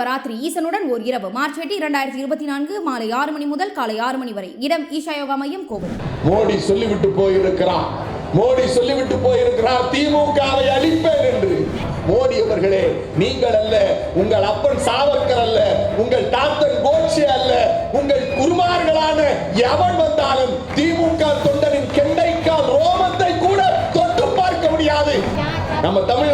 சிவராத்திரி ஈசனுடன் ஓர் இரவு. மார்ச் எட்டு இரண்டாயிரத்தி இருபத்தி நான்கு மாலை ஆறு மணி முதல் காலை ஆறு மணி வரை. இடம் ஈஷா யோகா மையம் கோவில். மோடி சொல்லிவிட்டு போயிருக்கிறார். மோடி சொல்லிவிட்டு போயிருக்கிறார். திமுகவை அழிப்பேன் என்று. மோடி அவர்களே நீங்கள் அல்ல உங்கள் அப்பன் சாவர்கர் அல்ல உங்கள் தாத்தன் கோட்சே அல்ல உங்கள் குருமார்களான எவன் வந்தாலும் திமுக தொண்டரின் கெண்டைக்கால் ரோமத்தை கூட தொட்டு பார்க்க முடியாது. நம்ம தமிழ்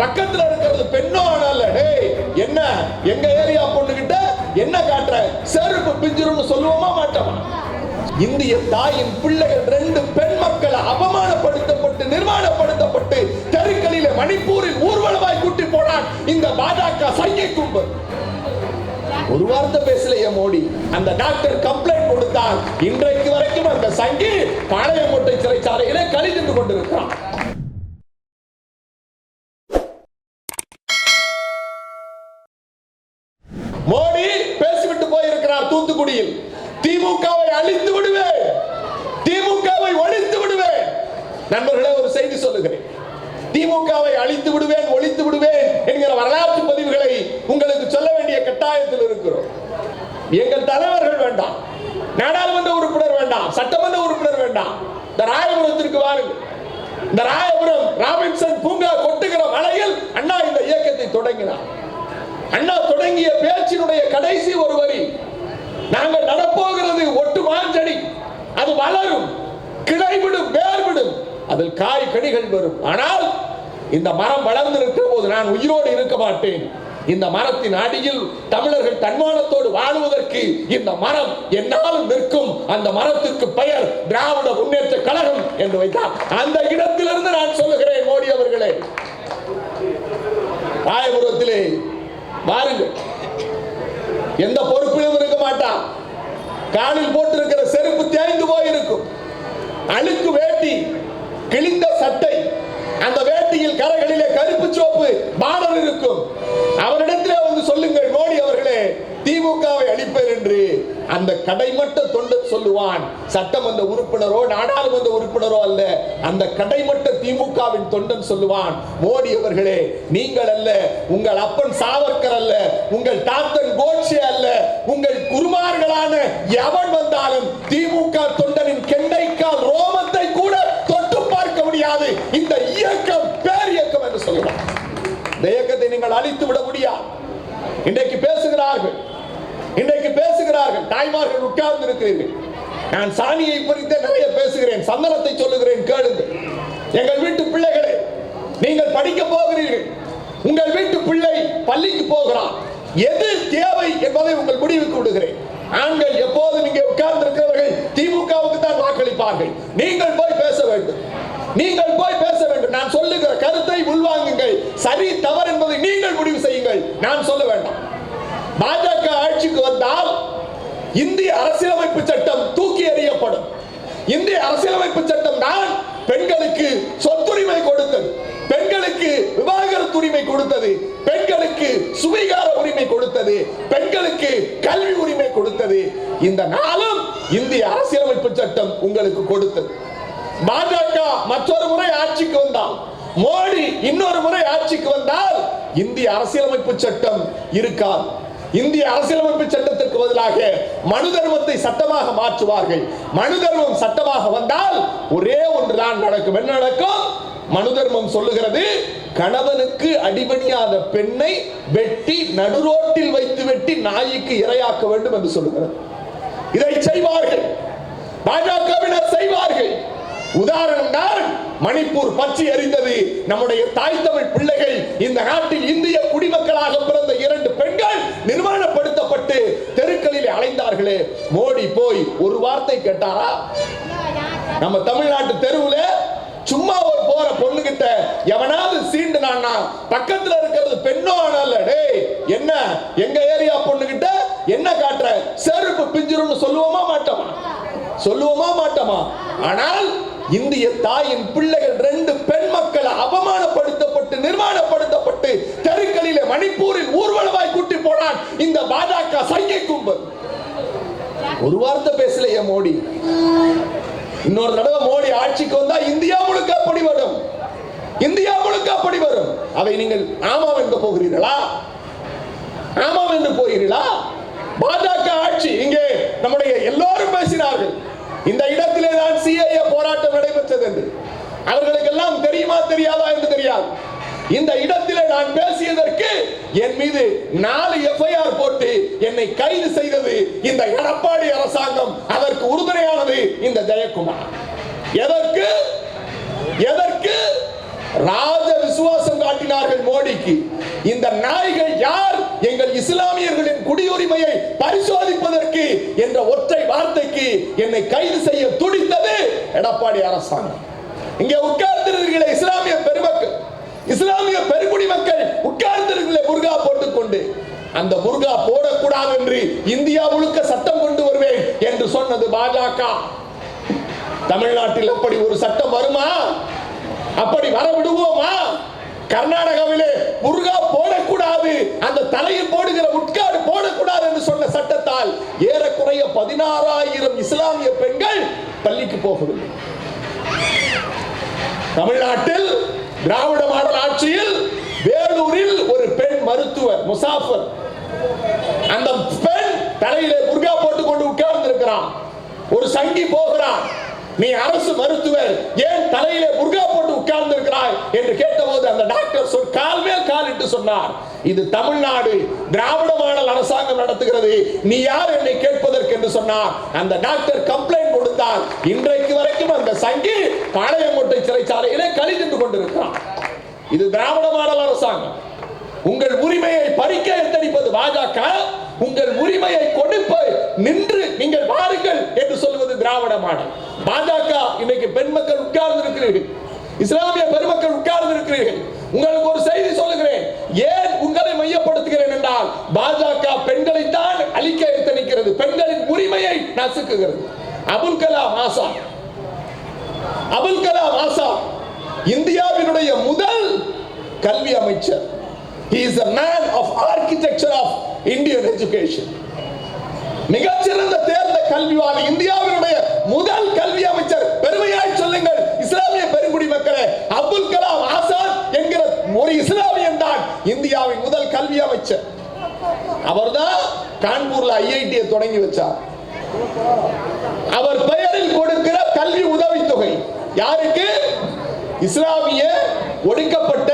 பக்கத்துல இருக்கிறது பெண்ணோ ஆனால டேய் என்ன? எங்க ஏரியா பொண்ணுகிட்ட என்ன காட்டுற? செருப்பு பிஞ்சிரும்னு சொல்லுவோமா மாட்டோமா? இந்திய தாயின் பிள்ளைகள் ரெண்டு பெண் மக்களை அவமானப்படுத்தப்பட்டு நிர்மாணப்படுத்தப்பட்டு தெருக்களிலே மணிப்பூரில் ஊர்வலமாய் கூட்டி போனான் இந்த பாஜக சைகை கும்பல் ஒரு வார்த்தை பேசலையே மோடி. அந்த டாக்டர் கம்ப்ளைண்ட் கொடுத்தால் இன்றைக்கு வரைக்கும் அந்த சங்கி பாளையங்கோட்டை சிறைச்சாலையிலே கழிந்து கொண்டிருக்கிறான் மோடி பேசிவிட்டு போயிருக்கிறார் தூத்துக்குடியில் திமுகவை அழித்து விடுவேன் திமுகவை ஒழித்து விடுவேன் நண்பர்களே ஒரு செய்தி சொல்லுகிறேன். திமுகவை அழித்து விடுவேன் ஒழித்து விடுவேன் என்கிற வரலாற்று பதிவுகளை உங்களுக்கு சொல்ல வேண்டிய கட்டாயத்தில் இருக்கிறோம். எங்கள் தலைவர்கள் வேண்டாம் நாடாளுமன்ற உறுப்பினர் வேண்டாம் சட்டமன்ற உறுப்பினர் வேண்டாம். இந்த ராயபுரத்திற்கு வாருங்கள். இந்த ராயபுரம் ராபின்சன் பூங்கா கொட்டுகிற மலையில் அண்ணா இந்த இயக்கத்தை தொடங்கினார். அண்ணா தொடங்கிய பேச்சினுடைய கடைசி ஒரு வரி நாங்கள் நடப்போகிறது ஒட்டு மாஞ்சடி அது வளரும் கிளைவிடும் வேர்விடும். அதில் காய் கடிகள் வரும். ஆனால் இந்த மரம் வளர்ந்து இருக்கிற போது நான் உயிரோடு இருக்க மாட்டேன். இந்த மரத்தின் அடியில் தமிழர்கள் தன்மானத்தோடு வாழ்வதற்கு இந்த மரம் என்னால் நிற்கும். அந்த மரத்திற்கு பெயர் திராவிட முன்னேற்ற கழகம் என்று வைத்தார். அந்த இடத்திலிருந்து நான் சொல்லுகிறேன் மோடி அவர்களே. ராயபுரத்திலே வாருங்கள் எந்த பொறுப்பிலும் இருக்க மாட்டான். காலில் போட்டிருக்கிற செருப்பு தேய்ந்து போயிருக்கும். அழுக்கு வேட்டி கிழிந்த சட்டை. அந்த வேட்டியில் கரைகளிலே கருப்பு சோப்பு பார்டர் இருக்கும். அவரிடத்திலே வந்து சொல்லுங்கள் மோடி அவர்களே திமுகவை அழிப்பேன் என்று. அந்த கடைமட்ட தொண்டன் சொல்லுவான். சட்டமன்ற உறுப்பினரோ நாடாளுமன்ற உறுப்பினரோ அல்ல அந்த கடைமட்ட திமுகவின் தொண்டன் சொல்லுவான். மோடி அவர்களே நீங்கள் அல்ல உங்கள் அப்பன் சாவர்கர் அல்ல உங்கள் தாத்தன் கோட்சே அல்ல உங்கள் குருமார்களான எவன் வந்தாலும் திமுக தொண்டனின் கெண்டைக்கால் ரோமத்தை முடியாது. இந்த இயக்கம் பேர் இயக்கம் என்று சொல்லலாம் இந்த இயக்கத்தை நீங்கள் அழித்து விட முடியாது. இன்றைக்கு பேசுகிறார்கள். இன்றைக்கு பேசுகிறார்கள். தாய்மார்கள் உட்கார்ந்து இருக்கிறீர்கள் நான் சாணியை குறித்து நிறைய பேசுகிறேன். சந்தனத்தை சொல்லுகிறேன். கேளுங்கள் எங்கள் வீட்டு பிள்ளைகளே நீங்கள் படிக்க போகிறீர்கள். உங்கள் வீட்டு பிள்ளை பள்ளிக்கு போகிறான். எது தேவை என்பதை உங்கள் முடிவுக்கு விடுகிறேன். ஆண்கள் எப்போதும் இங்கே உட்கார்ந்து இருக்கிறவர்கள் திமுகவுக்கு தான் வாக்களிப்பார்கள். நீங்கள் நீங்கள் போய் பேச வேண்டும். நான் சொல்லுகிற கருத்தை உள்வாங்குங்கள். சரி தவறு என்பதை நீங்கள் முடிவு செய்யுங்கள். நான் சொல்ல வேண்டாம். பாஜக ஆட்சிக்கு வந்தால் இந்திய அரசியலமைப்பு சட்டம் தூக்கி எறியப்படும். இந்திய அரசியலமைப்பு சட்டம் தான் பெண்களுக்கு சொத்துரிமை கொடுத்தது. பெண்களுக்கு விவாகரத்து உரிமை கொடுத்தது. பெண்களுக்கு சுவீகார உரிமை கொடுத்தது. பெண்களுக்கு கல்வி உரிமை கொடுத்தது. இந்த நாளும் இந்திய அரசியலமைப்பு சட்டம் உங்களுக்கு கொடுத்தது. பாஜக மற்றொரு முறை ஆட்சிக்கு வந்தால் மோடி இன்னொரு முறை ஆட்சிக்கு வந்தால் இந்திய அரசியலமைப்பு சட்டம் இருக்காது. இந்திய அரசியலமைப்பு சட்டத்திற்கு பதிலாக மனு தர்மத்தை சட்டமாக மாற்றுவார்கள். மனு தர்மம் சட்டமாக வந்தால் ஒரே ஒன்றுதான் நடக்கும். என்ன நடக்கும்? மனு தர்மம் சொல்லுகிறது கணவனுக்கு அடிபணியாத பெண்ணை வெட்டி நடுரோட்டில் வைத்து வெட்டி நாய்க்கு இரையாக்க வேண்டும் என்று சொல்லுகிறது. இதை செய்வார்கள். பாஜகவினர் செய்வார்கள். உதாரணம் தான் மணிப்பூர் பற்றி அறிந்தது. நம்முடைய தாய் தமிழ் பிள்ளைகள் இந்த நாட்டில் இந்திய குடிமக்களாக பிறந்த இரண்டு பெண்கள் நிர்மாணப்படுத்தப்பட்டு தெருக்களில் அலைந்தார்களே. மோடி போய் ஒரு வார்த்தை கேட்டாரா? நம்ம தமிழ்நாட்டு தெருவுல சும்மா ஒரு போற பொண்ணு கிட்ட எவனாவது சீண்டுனான்னா பக்கத்துல இருக்கிறது பெண்ணோ ஆனால டேய் என்ன? எங்க ஏரியா பொண்ணு கிட்ட என்ன காட்டுற? செருப்பு பிஞ்சிரும்னு சொல்லுவோமா மாட்டோமா? சொல்லுவோமா மாட்டோமா? ஆனால் இந்திய தாயின் பிள்ளைகள் ரெண்டு பெண் மக்கள் அவமானப்படுத்தப்பட்டு நிர்மாணப்படுத்தப்பட்டு தெருக்களிலே மணிப்பூரில் ஊர்வலமாய் கூட்டி போனான் இந்த பாஜக சைகை கும்பல். ஒரு வார்த்தை பேசலையே மோடி. இன்னொரு தடவை மோடி ஆட்சிக்கு வந்தா இந்தியா முழுக்க வரும். இந்தியா முழுக்க அப்படி வரும். அதை நீங்கள் ஆமாம் என்று போகிறீர்களா? ஆமாம் என்று போகிறீர்களா? பாஜக ஆட்சி இங்கே நம்முடைய எல்லோரும் பேசினார்கள் இந்த இடத்திலே தான் சிஐஏ போராட்டம் நடைபெற்றது என்று அவர்களுக்கெல்லாம் தெரியுமா தெரியாதா என்று தெரியாது. இந்த இடத்திலே நான் பேசியதற்கு என் மீது நாலு எஃப்ஐஆர் போட்டு என்னை கைது செய்தது இந்த எடப்பாடி அரசாங்கம். அதற்கு உறுதுணையானது இந்த ஜெயக்குமார். எதற்கு? எதற்கு? ராஜ விசுவாசம் காட்டினார்கள் மோடிக்கு. இந்த நாய்கள் யார்? எங்கள் இஸ்லாமியர்களின் குடியுரிமையை பரிசோதிப்பதற்கு என்ற ஒற்றை வார்த்தைக்கு என்னை கைது செய்ய துடித்தது எடப்பாடி அரசாங்கம். இங்கே உட்கார்ந்திருக்கிற இஸ்லாமிய பெருமக்கள் இஸ்லாமிய பெருங்குடி மக்கள் உட்கார்ந்திருக்கிற முருகா போட்டுக்கொண்டு அந்த முருகா போடக்கூடாது என்று இந்தியா முழுக்க சட்டம் கொண்டு வருவேன் என்று சொன்னது பாஜக. தமிழ்நாட்டில் அப்படி ஒரு சட்டம் வருமா? அப்படி வர விடுவோமா கர்நாடகாவிலே முருகா போடக்கூடாது அந்த தலையில் போடுகிற உட்காடு போடக்கூடாது என்று சொன்ன சட்டத்தால் ஏறக்குறைய பதினாறாயிரம் இஸ்லாமிய பெண்கள் பள்ளிக்கு போகவில்லை. தமிழ்நாட்டில் திராவிட மாடல் ஆட்சியில் வேலூரில் ஒரு பெண் மருத்துவர் முசாஃபர். அந்த பெண் தலையிலே முருகா போட்டு கொண்டு உட்கார்ந்து இருக்கிறான். ஒரு சங்கி போகிறான். நீ அரசு மருத்துவர் ஏன் தலையிலே முருகா போட்டு உட்கார்ந்து இருக்கிறாய்? என்று கேட்டபோது அந்த டாக்டர் சொல் கால் மேல் கால் சொன்னார். இது தமிழ்நாடு திராவிட மாடல் அரசாங்கம் நடத்துகிறது. நீ யார் என்னை கேட்பதற்கு? என்று சொன்னார். அந்த டாக்டர் கம்ப்ளைண்ட் கொடுத்தார் இன்றைக்கு வரைக்கும் அந்த சங்கி பாளையங்கோட்டை சிறைச்சாலையிலே கழிந்து கொண்டிருக்கிறான். இது திராவிட மாடல் அரசாங்கம். உங்கள் உரிமையை பறிக்க எத்தனிப்பது பாஜக? உங்கள் உரிமையை கொடுப்ப நின்று நீங்கள் வாருங்கள் என்று சொல்வது திராவிட மாடல். பாஜக இன்னைக்கு பெண் மக்கள் உட்கார்ந்து இருக்கிறீர்கள் இஸ்லாமிய பெருமக்கள் உட்கார்ந்து இருக்கிறீர்கள் உங்களுக்கு ஒரு செய்தி சொல்லுகிறேன். ஏன் உங்களை மையப்படுத்துகிறேன் என்றால் பாஜக பெண்களைத்தான் அழிக்க எத்தனிக்கிறது. பெண்களின் உரிமையை நசுக்குகிறது. அபுல் கலாம் ஆசாத் அபுல் கலாம் ஆசாத் இந்தியாவினுடைய முதல் கல்வி அமைச்சர். He is a man of architecture of indian education. மிகச்சிறந்த தேர்ந்த கல்விவாதி இந்தியாவினுடைய முதல் கல்வி அமைச்சர். பெருமையாய் சொல்லுங்கள் இஸ்லாமிய பெருங்குடி மக்களே அப்துல் கலாம் ஆசாத் என்கிற ஒரு இஸ்லாமியன் தான் இந்தியாவின் முதல் கல்வி அமைச்சர். அவர்தான் கான்பூர்ல ஐஐடியை தொடங்கி வச்சார். அவர் பெயரில் கொடுக்கிற கல்வி உதவித்தொகை யாருக்கு? இஸ்லாமிய ஒடுக்கப்பட்ட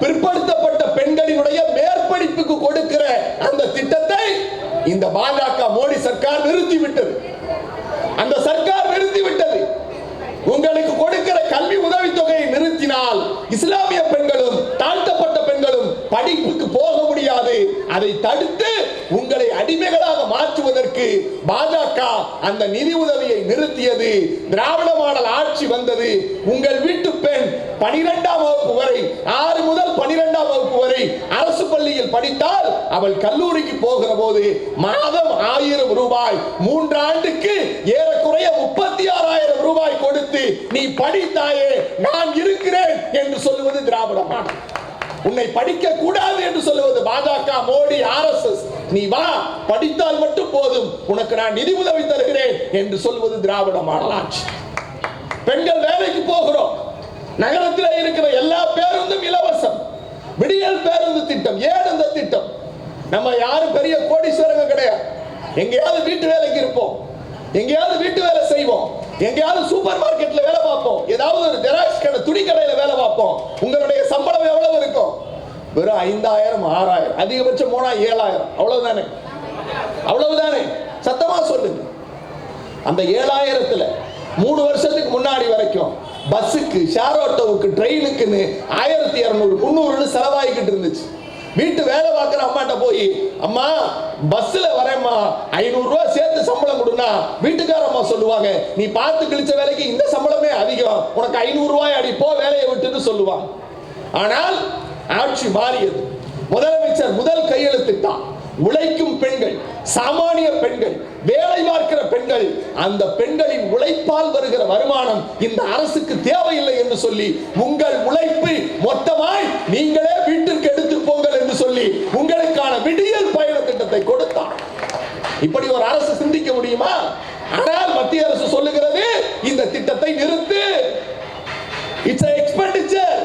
பிற்படுத்தப்பட்ட பெண்களினுடைய மேற்படிப்புக்கு கொடுக்கிற அந்த திட்டத்தை இந்த பாஜக மோடி சர்க்கார் நிறுத்திவிட்டது. அந்த சர்க்கார் நிறுத்திவிட்டது. உங்களுக்கு கொடுக்கிற கல்வி உதவித்தொகையை நிறுத்தினால் இஸ்லாமிய பெண்களும் தாழ்த்தப்பட்ட பெண்களும் படிப்புக்கு போக முடியாது. அதை தடுத்து உங்களை அடிமைகளாக மாற்றுவதற்கு பாஜக அந்த நிதி உதவியை நிறுத்தியது. திராவிட மாடல் ஆட்சி வந்தது. உங்கள் வீட்டு பெண் பனிரெண்டாம் வகுப்பு வரை ஆறு முதல் பனிரெண்டாம் வகுப்பு வரை அரசு பள்ளியில் படித்தால் அவள் கல்லூரிக்கு போகிற போது மாதம் ஆயிரம் ரூபாய் மூன்று ஆண்டுக்கு ஏறக்குறைய முப்பத்தி ஆறாயிரம் ரூபாய் கொடுத்து நீ படித்தாயே நான் இருக்கிறேன் என்று சொல்லுவது திராவிட மாடல். உன்னை படிக்க கூடாது என்று சொல்லுவது பாஜக மோடி ஆர்எஸ்எஸ் நீ வா படித்தால் மட்டும் போதும். உனக்கு நான் நிதி உதவி தருகிறேன் என்று சொல்வது திராவிட மாடல் ஆட்சி பெண்கள் வேலைக்கு போகிறோம். நகரத்தில் இருக்கிற எல்லா பேருந்தும் இலவசம். விடியல் பேருந்து திட்டம் ஏன் அந்த திட்டம்? நம்ம யாரும் பெரிய கோடீஸ்வரங்க கிடையாது. எங்கேயாவது வீட்டு வேலைக்கு இருப்போம். எங்கேயாவது வீட்டு வேலை செய்வோம். எங்கேயாவது சூப்பர் மார்க்கெட்ல பார்ப்போம். ஏதாவது ஒரு ஜெராக்ஸ் கடை துணி கடையில வேலை பார்ப்போம். உங்களுடைய சம்பளம் எவ்வளவு இருக்கும்? வெறும் ஐந்தாயிரம் ஆறாயிரம். அதிகபட்சம் போனா ஏழாயிரம். அவ்வளவுதானே? அவ்வளவுதானே? சத்தமா சொல்லுங்க. அந்த ஏழாயிரத்துல மூணு வருஷத்துக்கு முன்னாடி வரைக்கும் பஸ்ஸுக்கு ஷேர் ஆட்டோவுக்கு ட்ரெயினுக்குன்னு ஆயிரத்தி இரநூறு முந்நூறுன்னு செலவாகிக்கிட்டு இருந்துச்சு. வீட்டு வேலை பார்க்குற அம்மாட்ட போய் அம்மா பஸ்ஸில் வரேம்மா. ஐநூறுரூவா சேர்த்து சம்பளம் கொடுனா வீட்டுக்காரம்மா சொல்லுவாங்க நீ பார்த்து கிழிச்ச வேலைக்கு இந்த சம்பளமே அதிகம். உனக்கு ஐநூறுரூவாய் அடி போ வேலையை விட்டுன்னு சொல்லுவாங்க ஆனால் ஆட்சி மாறியது. முதலமைச்சர் முதல் கையெழுத்திட்டான் உழைக்கும் பெண்கள் சாமானிய பெண்கள் வேலை பார்க்கிற பெண்கள் அந்த பெண்களின் உழைப்பால் வருகிற வருமானம் இந்த அரசுக்கு தேவையில்லை என்று சொல்லி உங்கள் உழைப்பு மொத்தமாய் நீங்களே வீட்டிற்கு எடுத்து போங்கள் சொல்லி உங்களுக்கான விடியல் பயண திட்டத்தை கொடுத்தான். இப்படி ஒரு அரசு சிந்திக்க முடியுமா? ஆனால் மத்திய அரசு சொல்லுகிறது இந்த திட்டத்தை நிறுத்து. இட்ஸ் எக்ஸ்பெண்டிச்சர்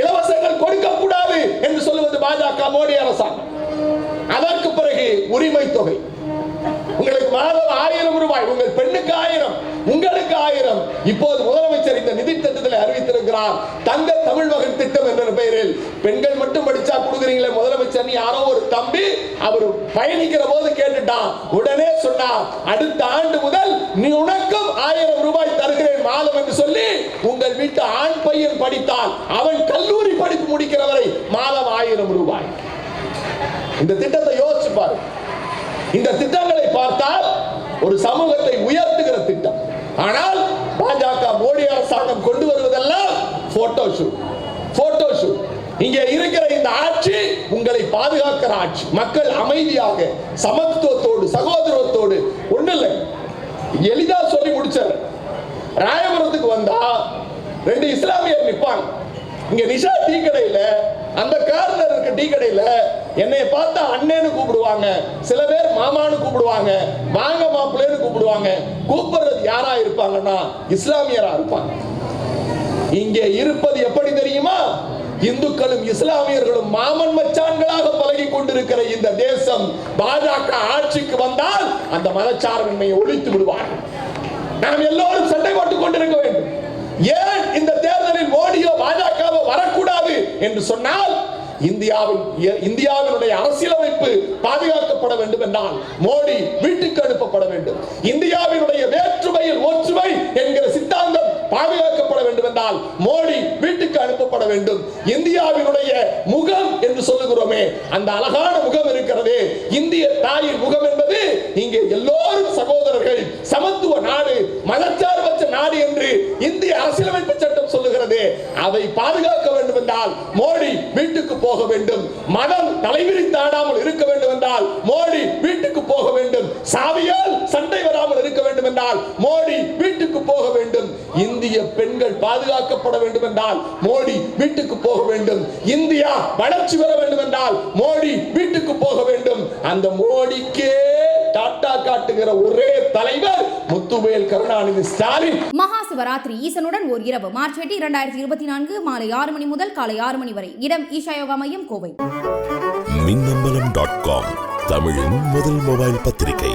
இலவசங்கள் கொடுக்க கூடாது என்று சொல்லுவது பாஜக மோடி அரசாங்கம். அதற்கு பிறகு உரிமை தொகை. உங்களுக்கு மாதம் ஆயிரம் ரூபாய் உங்கள் பெண்ணுக்கு ஆயிரம் உங்களுக்கு ஆயிரம். இப்போது முதலமைச்சர் இந்த நிதி திட்டத்தில் அறிவித்திருக்கிறார் தங்க தமிழ் மகன் திட்டம் என்ற பெயரில். பெண்கள் மட்டும் படிச்சா கொடுக்குறீங்களே முதலமைச்சர் யாரோ ஒரு தம்பி அவர் பயணிக்கிற போது கேட்டுட்டான். உடனே சொன்னார் அடுத்த ஆண்டு முதல் நீ உனக்கும் ஆயிரம் ரூபாய் தருகிறேன் மாதம் என்று சொல்லி உங்கள் வீட்டு ஆண் பையன் படித்தால் அவன் கல்லூரி படிப்பு முடிக்கிறவரை மாதம் ஆயிரம் ரூபாய். இந்த திட்டத்தை யோசிச்சு பாருங்க. இந்த திட்டங்களை பார்த்தால் ஒரு சமூகத்தை உயர்த்துகிற திட்டம். ஆனால் பாஜக மோடி அரசாங்கம் கொண்டு வருவதெல்லாம் போட்டோ ஷூட் போட்டோ ஷூட் இங்கே இருக்கிற இந்த ஆட்சி உங்களை பாதுகாக்கிற ஆட்சி. மக்கள் அமைதியாக சமத்துவத்தோடு சகோதரத்தோடு ஒண்ணு இல்லை எளிதா சொல்லி முடிச்சார் ராயபுரத்துக்கு வந்தா ரெண்டு இஸ்லாமியர் நிற்பாங்க இங்க நிஷா டீ கடையில அந்த கார்னர் இருக்க டீ கடையில என்னை அண்ணேன்னு கூப்பிடுவாங்க. சில பேர் மாமான்னு கூப்பிடுவாங்க. வாங்க மாப்பிள்ளைன்னு கூப்பிடுவாங்க. கூப்பிடுறது யாரா இருப்பாங்கன்னா இஸ்லாமியரா இருப்பாங்க. இங்கே இருப்பது எப்படி தெரியுமா? இந்துக்களும் இஸ்லாமியர்களும் மாமன் மச்சான்களாக பழகி கொண்டிருக்கிற இந்த தேசம் பாஜக ஆட்சிக்கு வந்தால் அந்த மதச்சார்பின்மையை ஒழித்து விடுவார்கள். நாம் எல்லோரும் சண்டை போட்டுக் கொண்டிருக்க வேண்டும். ஏன் இந்த தேர்தலில் மோடியோ பாஜகவோ வரக்கூடாது என்று சொன்னால் இந்தியாவின் இந்தியாவினுடைய அரசியலமைப்பு பாதுகாக்கப்பட வேண்டும் என்றால் மோடி வீட்டுக்கு அனுப்பப்பட வேண்டும். இந்தியாவினுடைய வேற்றுமையில் ஒற்றுமை என்கிற சித்தாந்தம் பாதுகாக்கப்பட வேண்டும் என்றால் மோடி வீட்டுக்கு அனுப்பப்பட வேண்டும். இந்தியாவினுடைய முகம் என்று சொல்லுகிறோமே அந்த அழகான முகம் இருக்கிறது. இந்திய தாயின் முகம் என்பது இங்கே எல்லோரும் சகோதரர்கள் சமத்துவ நாடு மதச்சார்பற்ற நாடு என்று இந்திய அரசியலமைப்பு சட்டம் சொல்லுகிறது. அதை பாதுகாக்க வேண்டும் என்றால் மோடி வீட்டுக்கு போக வேண்டும். மதம் தலைவிரித்தாடாமல் இருக்க வேண்டும் என்றால் மோடி வீட்டுக்கு போக வேண்டும். சாவியால் சண்டை வராமல் இருக்க வேண்டும் என்றால் மோடி வீட்டுக்கு போக வேண்டும். இந்திய பெண்கள் பாதுகாக்கப்பட வேண்டும் என்றால் மோடி வீட்டுக்கு போக வேண்டும். இந்தியா வளர்ச்சி பெற வேண்டும் என்றால் மோடி வீட்டுக்கு போக வேண்டும். அந்த மோடிக்கே டாட்டா காட்டுகிற ஒரே தலைவர் முத்துவேல் கருணாநிதி ஸ்டாலின். மகா சிவராத்திரி ஈசனுடன் ஓர் இரவு. மார்ச் எட்டு இரண்டாயிரத்தி இருபத்தி நான்கு மாலை ஆறு மணி முதல் காலை ஆறு மணி வரை. இடம் ஈஷா யோகா மையம் கோவை. மின்னம்பலம் டாட் காம் தமிழின் முதல் மொபைல் பத்திரிகை.